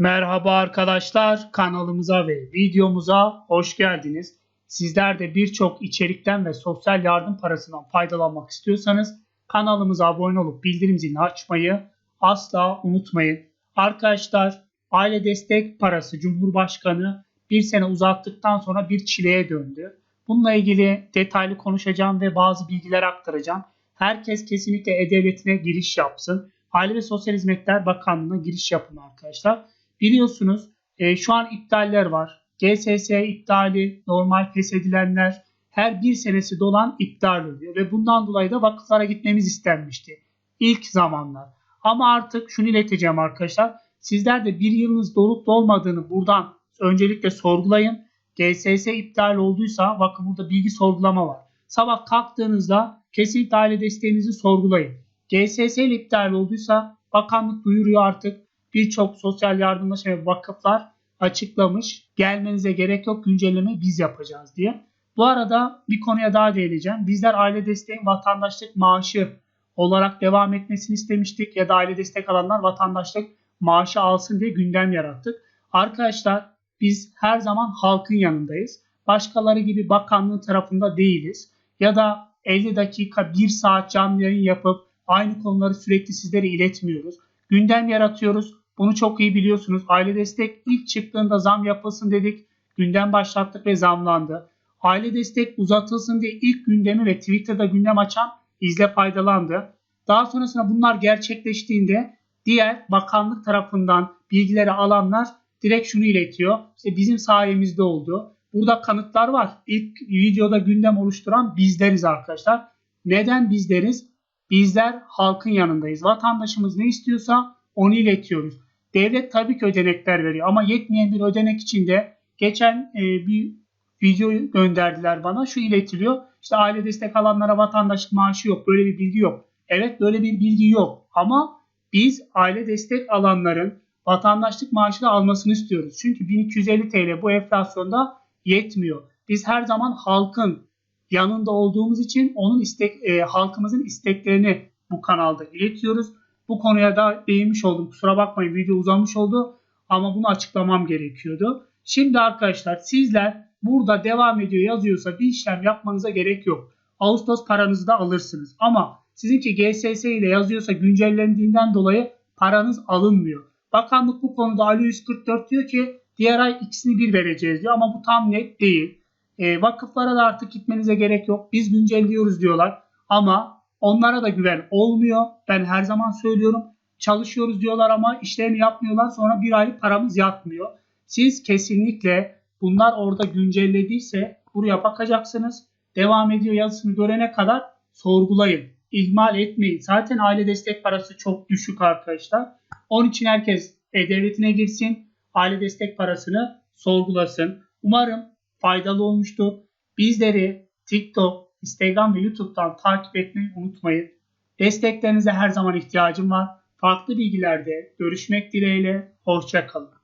Merhaba arkadaşlar, kanalımıza ve videomuza hoş geldiniz. Sizler de birçok içerikten ve sosyal yardım parasından faydalanmak istiyorsanız kanalımıza abone olup bildirim zilini açmayı asla unutmayın. Arkadaşlar, aile destek parası Cumhurbaşkanı bir sene uzattıktan sonra bir çileye döndü. Bununla ilgili detaylı konuşacağım ve bazı bilgiler aktaracağım. Herkes kesinlikle E-Devleti'ne giriş yapsın. Aile ve Sosyal Hizmetler Bakanlığı'na giriş yapın arkadaşlar. Biliyorsunuz e, şu an iptaller var. GSS iptali, normal feshedilenler her bir senesi dolan iptal oluyor. Ve bundan dolayı da vakıflara gitmemiz istenmişti. İlk zamanlar. Ama artık şunu ileteceğim arkadaşlar. Sizler de bir yılınız dolup dolmadığını buradan öncelikle sorgulayın. GSS iptal olduysa bakın burada bilgi sorgulama var. Sabah kalktığınızda kesinlikle aile desteğinizi sorgulayın. GSS ile iptal olduysa bakanlık duyuruyor artık birçok sosyal yardımlaşma ve vakıflar açıklamış. Gelmenize gerek yok güncelleme biz yapacağız diye. Bu arada bir konuya daha değineceğim. Bizler aile desteği vatandaşlık maaşı olarak devam etmesini istemiştik ya da aile destek alanlar vatandaşlık maaşı alsın diye gündem yarattık. Arkadaşlar biz her zaman halkın yanındayız. Başkaları gibi bakanlığı tarafında değiliz. Ya da 50 dakika 1 saat canlı yayın yapıp aynı konuları sürekli sizlere iletmiyoruz. Gündem yaratıyoruz. Bunu çok iyi biliyorsunuz. Aile destek ilk çıktığında zam yapılsın dedik. Gündem başlattık ve zamlandı. Aile destek uzatılsın diye ilk gündemi ve Twitter'da gündem açan izle faydalandı. Daha sonrasında bunlar gerçekleştiğinde diğer bakanlık tarafından bilgileri alanlar direkt şunu iletiyor. İşte bizim sayemizde oldu. Burada kanıtlar var. İlk videoda gündem oluşturan bizleriz arkadaşlar. Neden bizleriz? Bizler halkın yanındayız. Vatandaşımız ne istiyorsa onu iletiyoruz. Devlet tabii ki ödenekler veriyor ama yetmeyen bir ödenek için de geçen e, bir video gönderdiler bana. Şu iletiliyor. İşte aile destek alanlara vatandaşlık maaşı yok. Böyle bir bilgi yok. Evet böyle bir bilgi yok. Ama biz aile destek alanların vatandaşlık maaşı da almasını istiyoruz. Çünkü 1250 TL bu enflasyonda yetmiyor. Biz her zaman halkın yanında olduğumuz için onun istek e, halkımızın isteklerini bu kanalda iletiyoruz. Bu konuya da değinmiş oldum. Kusura bakmayın video uzamış oldu ama bunu açıklamam gerekiyordu. Şimdi arkadaşlar sizler burada devam ediyor yazıyorsa bir işlem yapmanıza gerek yok. Ağustos paranızı da alırsınız. Ama sizinki GSS ile yazıyorsa güncellendiğinden dolayı paranız alınmıyor. Bakanlık bu konuda Ali 144 diyor ki diğer ay ikisini bir vereceğiz diyor ama bu tam net değil. E, vakıflara da artık gitmenize gerek yok. Biz güncelliyoruz diyorlar. Ama onlara da güven olmuyor. Ben her zaman söylüyorum. Çalışıyoruz diyorlar ama işlerini yapmıyorlar. Sonra bir aylık paramız yatmıyor. Siz kesinlikle bunlar orada güncellediyse buraya bakacaksınız. Devam ediyor yazısını görene kadar sorgulayın. İhmal etmeyin. Zaten aile destek parası çok düşük arkadaşlar. Onun için herkes e-devletine girsin. Aile destek parasını sorgulasın. Umarım faydalı olmuştur. Bizleri TikTok, Instagram ve YouTube'dan takip etmeyi unutmayın. Desteklerinize her zaman ihtiyacım var. Farklı bilgilerde görüşmek dileğiyle. Hoşçakalın.